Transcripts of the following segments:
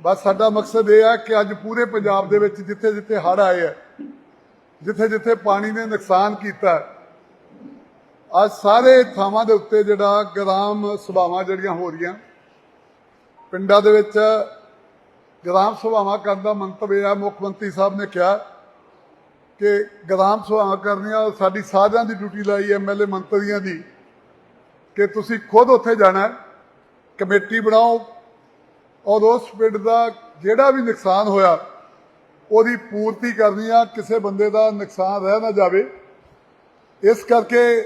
ਬਸ ਸਾਡਾ ਮਕਸਦ ਇਹ ਹੈ ਕਿ ਅੱਜ ਪੂਰੇ ਪੰਜਾਬ ਦੇ ਵਿੱਚ ਜਿੱਥੇ ਜਿੱਥੇ ਹੜ੍ਹ ਆਏ ਆ, ਜਿੱਥੇ ਜਿੱਥੇ ਪਾਣੀ ਨੇ ਨੁਕਸਾਨ ਕੀਤਾ, ਅੱਜ ਸਾਰੇ ਥਾਵਾਂ ਦੇ ਉੱਤੇ ਜਿਹੜਾ ਗ੍ਰਾਮ ਸਭਾਵਾਂ ਜਿਹੜੀਆਂ ਹੋ ਰਹੀਆਂ, ਪਿੰਡਾਂ ਦੇ ਵਿੱਚ ਗ੍ਰਾਮ ਸਭਾਵਾਂ ਕਰਨ ਦਾ ਮੰਤਵ ਇਹ ਹੈ ਮੁੱਖ ਮੰਤਰੀ ਸਾਹਿਬ ਨੇ ਕਿਹਾ ਕਿ ਗ੍ਰਾਮ ਸਭਾਵਾਂ ਕਰਨੀਆਂ, ਸਾਡੀ ਸਾਰਿਆਂ ਦੀ ਡਿਊਟੀ ਲਾਈ ਐਮਐਲਏ ਮੰਤਰੀਆਂ ਦੀ, ਕਿ ਤੁਸੀਂ ਖੁਦ ਉੱਥੇ ਜਾਣਾ, ਕਮੇਟੀ ਬਣਾਓ ਔਰ ਉਸ ਪਿੰਡ ਦਾ ਜਿਹੜਾ ਵੀ ਨੁਕਸਾਨ ਹੋਇਆ, ਉਹਦੀ ਪੂਰਤੀ ਕਰਨੀ ਆ, ਕਿਸੇ ਬੰਦੇ ਦਾ ਨੁਕਸਾਨ ਰਹਿ ਨਾ ਜਾਵੇ। ਇਸ ਕਰਕੇ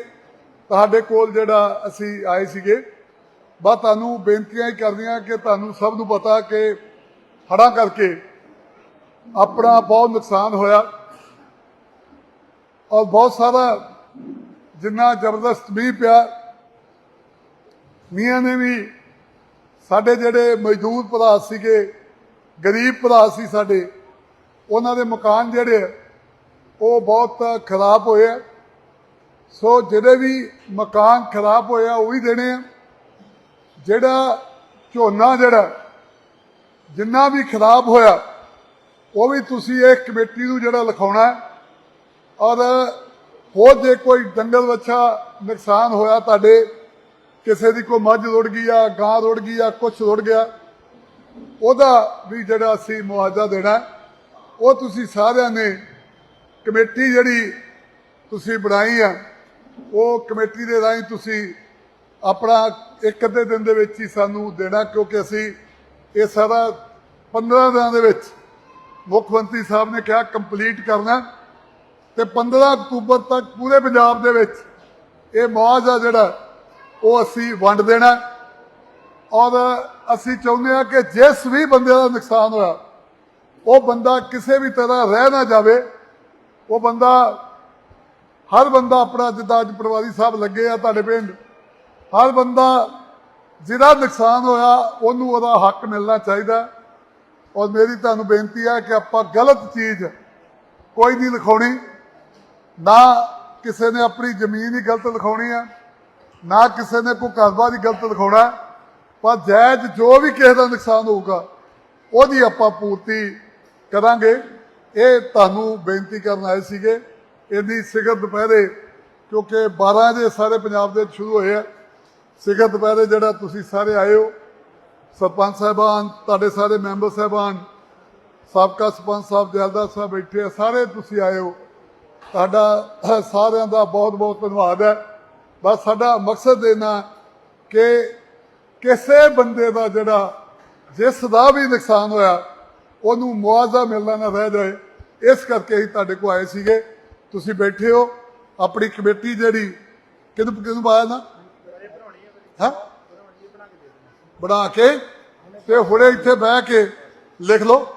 ਤੁਹਾਡੇ ਕੋਲ ਜਿਹੜਾ ਅਸੀਂ ਆਏ ਸੀਗੇ, ਬਸ ਤੁਹਾਨੂੰ ਬੇਨਤੀਆਂ ਹੀ ਕਰਦੀਆਂ ਕਿ ਤੁਹਾਨੂੰ ਸਭ ਨੂੰ ਪਤਾ ਕਿ ਹੜ੍ਹਾਂ ਕਰਕੇ ਆਪਣਾ ਬਹੁਤ ਨੁਕਸਾਨ ਹੋਇਆ। ਔਰ ਬਹੁਤ ਸਾਰਾ ਜਿੰਨਾ ਜ਼ਬਰਦਸਤ ਮੀਂਹ ਪਿਆ ਮੀਆਂ ਨੇ ਵੀ ਸਾਡੇ ਜਿਹੜੇ ਮਜ਼ਦੂਰ ਭਰਾ ਸੀਗੇ ਗਰੀਬ ਭਰਾ ਸੀ ਸਾਡੇ ਉਹਨਾਂ ਦੇ ਮਕਾਨ ਜਿਹੜੇ ਆ, ਉਹ ਬਹੁਤ ਖਰਾਬ ਹੋਏ ਆ। ਸੋ ਜਿਹੜੇ ਵੀ ਮਕਾਨ ਖਰਾਬ ਹੋਏ ਆ ਉਹ ਵੀ ਦੇਣੇ ਆ। ਜਿਹੜਾ ਝੋਨਾ ਜਿਹੜਾ ਜਿੰਨਾ ਵੀ ਖਰਾਬ ਹੋਇਆ ਉਹ ਵੀ ਤੁਸੀਂ ਇਹ ਕਮੇਟੀ ਨੂੰ ਜਿਹੜਾ ਲਿਖਾਉਣਾ ਔਰ ਹੋਰ ਜੇ ਕੋਈ ਡੰਗਰ ਵੱਛਾ ਨੁਕਸਾਨ ਹੋਇਆ ਤੁਹਾਡੇ ਕਿਸੇ ਦੀ ਕੋਈ ਮੱਝ ਰੁੜ ਗਈ ਆ, ਗਾਂ ਰੁੜ ਗਈ ਆ, ਕੁਛ ਰੁੜ ਗਿਆ, ਉਹਦਾ ਵੀ ਜਿਹੜਾ ਅਸੀਂ ਮੁਆਵਜ਼ਾ ਦੇਣਾ ਉਹ ਤੁਸੀਂ ਸਾਰਿਆਂ ਨੇ ਕਮੇਟੀ ਜਿਹੜੀ ਤੁਸੀਂ ਬਣਾਈ ਆ, ਉਹ ਕਮੇਟੀ ਦੇ ਰਾਹੀਂ ਤੁਸੀਂ ਆਪਣਾ ਇੱਕ ਅੱਧੇ ਦਿਨ ਦੇ ਵਿੱਚ ਹੀ ਸਾਨੂੰ ਦੇਣਾ, ਕਿਉਂਕਿ ਅਸੀਂ ਇਹ ਸਾਰਾ 15 ਦਿਨਾਂ ਦੇ ਵਿੱਚ ਮੁੱਖ ਮੰਤਰੀ ਸਾਹਿਬ ਨੇ ਕਿਹਾ ਕੰਪਲੀਟ ਕਰਨਾ ਤੇ 15 ਅਕਤੂਬਰ ਤੱਕ ਪੂਰੇ ਪੰਜਾਬ ਦੇ ਵਿੱਚ ਇਹ ਮੁਆਵਜ਼ਾ ਜਿਹੜਾ ਉਹ ਅਸੀਂ ਵੰਡ ਦੇਣਾ ਔਰ ਅਸੀਂ ਚਾਹੁੰਦੇ ਹਾਂ ਕਿ ਜਿਸ ਵੀ ਬੰਦੇ ਦਾ ਨੁਕਸਾਨ ਹੋਇਆ, ਉਹ ਬੰਦਾ ਕਿਸੇ ਵੀ ਤਰ੍ਹਾਂ ਰਹਿ ਨਾ ਜਾਵੇ। ਉਹ ਬੰਦਾ, ਹਰ ਬੰਦਾ ਆਪਣਾ ਜਿੱਦਾਂ ਅੱਜ ਪਟਵਾਰੀ ਸਾਹਿਬ ਲੱਗੇ ਆ ਤੁਹਾਡੇ ਪਿੰਡ, ਹਰ ਬੰਦਾ ਜਿਹਦਾ ਨੁਕਸਾਨ ਹੋਇਆ, ਉਹਨੂੰ ਉਹਦਾ ਹੱਕ ਮਿਲਣਾ ਚਾਹੀਦਾ। ਔਰ ਮੇਰੀ ਤੁਹਾਨੂੰ ਬੇਨਤੀ ਹੈ ਕਿ ਆਪਾਂ ਗਲਤ ਚੀਜ਼ ਕੋਈ ਨਹੀਂ ਲਿਖਾਉਣੀ, ਨਾ ਕਿਸੇ ਨੇ ਆਪਣੀ ਜ਼ਮੀਨ ਹੀ ਗਲਤ ਲਿਖਾਉਣੀ ਹੈ ਨਾ ਕਿਸੇ ਨੇ ਕੋਈ ਕਾਰੋਬਾਰ ਹੀ ਗਲਤ ਦਿਖਾਉਣਾ ਪਰ ਜਾਇਜ਼ ਜੋ ਵੀ ਕਿਸੇ ਦਾ ਨੁਕਸਾਨ ਹੋਊਗਾ, ਉਹਦੀ ਆਪਾਂ ਪੂਰਤੀ ਕਰਾਂਗੇ। ਇਹ ਤੁਹਾਨੂੰ ਬੇਨਤੀ ਕਰਨ ਆਏ ਸੀਗੇ ਇਹਦੀ ਸਿਖਰ ਦੁਪਹਿਰੇ, ਕਿਉਂਕਿ 12 ਦੇ ਸਾਰੇ ਪੰਜਾਬ ਦੇ ਸ਼ੁਰੂ ਹੋਏ ਆ। ਸਿਖਰ ਦੁਪਹਿਰੇ ਜਿਹੜਾ ਤੁਸੀਂ ਸਾਰੇ ਆਏ ਹੋ, ਸਰਪੰਚ ਸਾਹਿਬਾਨ, ਤੁਹਾਡੇ ਸਾਰੇ ਮੈਂਬਰ ਸਾਹਿਬਾਨ, ਸਾਬਕਾ ਸਰਪੰਚ ਸਾਹਿਬ, ਜੈਲਦਾਰ ਸਾਹਿਬ ਬੈਠੇ ਆ, ਸਾਰੇ ਤੁਸੀਂ ਆਏ ਹੋ। ਤੁਹਾਡਾ ਸਾਰਿਆਂ ਦਾ ਬਹੁਤ ਬਹੁਤ ਧੰਨਵਾਦ ਹੈ। ਬਸ ਸਾਡਾ ਮਕਸਦ ਇਹ ਨਾ ਕਿ ਕਿਸੇ ਬੰਦੇ ਦਾ ਜਿਹੜਾ ਜਿਸ ਦਾ ਵੀ ਨੁਕਸਾਨ ਹੋਇਆ, ਉਹਨੂੰ ਮੁਆਵਜ਼ਾ ਮਿਲਣਾ ਨਾ ਰਹਿ ਜਾਏ। ਇਸ ਕਰਕੇ ਹੀ ਤੁਹਾਡੇ ਕੋਲ ਆਏ ਸੀਗੇ। ਤੁਸੀਂ ਬੈਠੇ ਹੋ। ਆਪਣੀ ਕਮੇਟੀ ਜਿਹੜੀ, ਕਿਹਨੂੰ ਕਿਹਨੂੰ ਪਾਇਆ ਨਾ? ਹਾਂ? ਬਣਾ ਕੇ ਤੇ ਹੁਣੇ ਇੱਥੇ ਬਹਿ ਕੇ ਲਿਖ ਲਓ।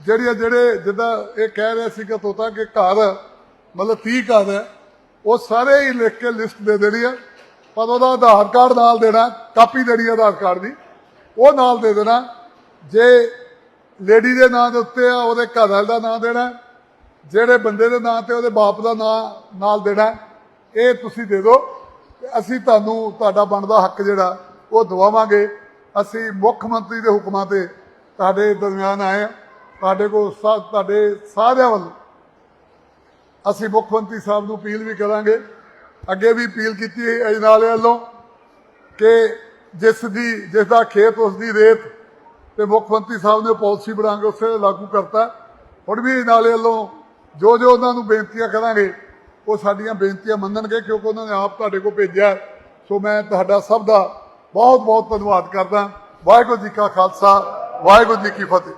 ਜਿਹੜੀਆਂ, ਜਿਹੜੇ ਜਿੱਦਾਂ ਇਹ ਕਹਿ ਰਿਹਾ ਸੀਗਾ ਤੋਤਾ ਕਿ ਘਰ, ਮਤਲਬ 30 ਘਰ ਹੈ। ਉਹ ਸਾਰੇ ਹੀ ਲਿਖ ਕੇ ਲਿਸਟ ਦੇ ਦੇਣੀ ਹੈ ਪਰ ਉਹਦਾ ਆਧਾਰ ਕਾਰਡ ਨਾਲ ਦੇਣਾ, ਕਾਪੀ ਦੇਣੀ ਹੈ ਆਧਾਰ ਕਾਰਡ ਦੀ। ਉਹ ਨਾਲ ਦੇ ਦੇਣਾ। ਜੇ ਲੇਡੀ ਦੇ ਨਾਂ ਦੇ ਉੱਤੇ ਆ, ਉਹਦੇ ਘਰ ਵਾਲੇ ਦਾ ਨਾਂ ਦੇਣਾ। ਜਿਹੜੇ ਬੰਦੇ ਦੇ ਨਾਂ ਤੇ ਉਹਦੇ ਬਾਪ ਦਾ ਨਾਂ ਨਾਲ ਦੇਣਾ। ਇਹ ਤੁਸੀਂ ਦੇ ਦਿਓ। ਤੇ ਅਸੀਂ ਤੁਹਾਨੂੰ, ਤੁਹਾਡਾ ਬਣਦਾ ਹੱਕ ਜਿਹੜਾ, ਉਹ ਦਵਾਵਾਂਗੇ। ਅਸੀਂ ਮੁੱਖ ਮੰਤਰੀ ਦੇ ਹੁਕਮਾਂ ਤੇ ਤੁਹਾਡੇ ਦਰਮਿਆਨ ਆਏ ਹਾਂ ਤੁਹਾਡੇ ਕੋਲ ਸਾ- ਤੁਹਾਡੇ ਸਾਰਿਆਂ ਵੱਲ ਅਸੀਂ ਮੁੱਖ ਮੰਤਰੀ ਸਾਹਿਬ ਨੂੰ ਅਪੀਲ ਵੀ ਕਰਾਂਗੇ, ਅੱਗੇ ਵੀ ਅਪੀਲ ਕੀਤੀ ਹੈ ਅਜਨਾਲੇ ਵੱਲੋਂ ਕਿ ਜਿਸ ਦੀ, ਜਿਸ ਦਾ ਖੇਤ, ਉਸ ਦੀ ਰੇਤ ਤੇ ਮੁੱਖ ਮੰਤਰੀ ਸਾਹਿਬ ਨੇ ਪਾਲਿਸੀ ਬਣਾ ਕੇ ਉਸੇ ਲਾਗੂ ਕਰਤਾ। ਹੁਣ ਵੀ ਅਜਨਾਲੇ ਵੱਲੋਂ ਜੋ ਜੋ ਉਹਨਾਂ ਨੂੰ ਬੇਨਤੀਆਂ ਕਰਾਂਗੇ, ਉਹ ਸਾਡੀਆਂ ਬੇਨਤੀਆਂ ਮੰਨਣਗੇ ਕਿਉਂਕਿ ਉਹਨਾਂ ਨੇ ਆਪ ਤੁਹਾਡੇ ਕੋਲ ਭੇਜਿਆ ਸੋ ਮੈਂ ਤੁਹਾਡਾ ਸਭ ਦਾ ਬਹੁਤ ਬਹੁਤ ਧੰਨਵਾਦ ਕਰਦਾ। ਵਾਹਿਗੁਰੂ ਜੀ ਕਾ ਖਾਲਸਾ, ਵਾਹਿਗੁਰੂ ਜੀ ਕੀ ਫਤਿਹ।